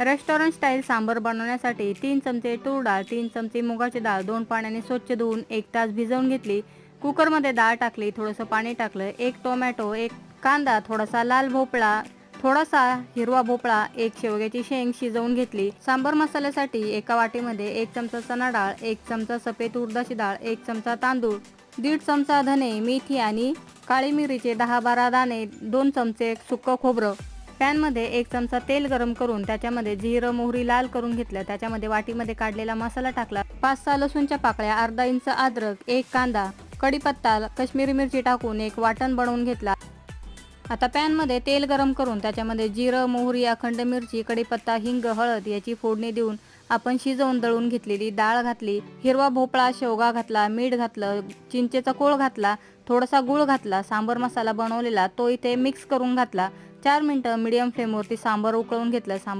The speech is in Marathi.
रेस्टॉरंट स्टाईल सांबर बनवण्यासाठी तीन चमचे तूर डाळ तीन चमचे मुगाची डाळ दोन पाण्याने स्वच्छ धुवून एक तास भिजवून घेतली. कुकरमध्ये डाळ टाकली थोडंसं पाणी टाकलं एक टोमॅटो एक कांदा थोडासा लाल भोपळा थोडासा हिरवा भोपळा एक शेवग्याची शेंग शिजवून घेतली. सांबर मसाल्यासाठी एका वाटीमध्ये एक चमचा चणा डाळ एक चमचा सफेद उडदाची डाळ एक चमचा तांदूळ दीड चमचा धने मेथी आणि काळी मिरीचे दहा बारा दाणे दोन चमचे सुक्क खोबरं. पॅनमध्ये एक चमचा तेल गरम करून त्याच्यामध्ये जिरं मोहरी लाल करून घेतलं. त्याच्यामध्ये वाटीमध्ये काढलेला मसाला टाकला. पाच सहा लसूणच्या पाकळ्या अर्धा इंच अद्रक एक कांदा कढीपत्ता कश्मीरी मिरची टाकून एक वाटण बनवून घेतला. आता पॅनमध्ये तेल गरम करून त्याच्यामध्ये जिरं मोहरी अखंड मिरची कढीपत्ता हिंग हळद याची फोडणी देऊन आपण शिजवून दळून घेतलेली डाळ घातली हिरवा भोपळा शेवगा घातला मीठ घातलं चिंचेचा कोळ घातला थोडासा गुळ घातला सांबर मसाला बनवलेला तो इथे मिक्स करून घातला. चार मिनटं मिडियम फ्लेमवरती सांबर उकळून घेतलं सांबर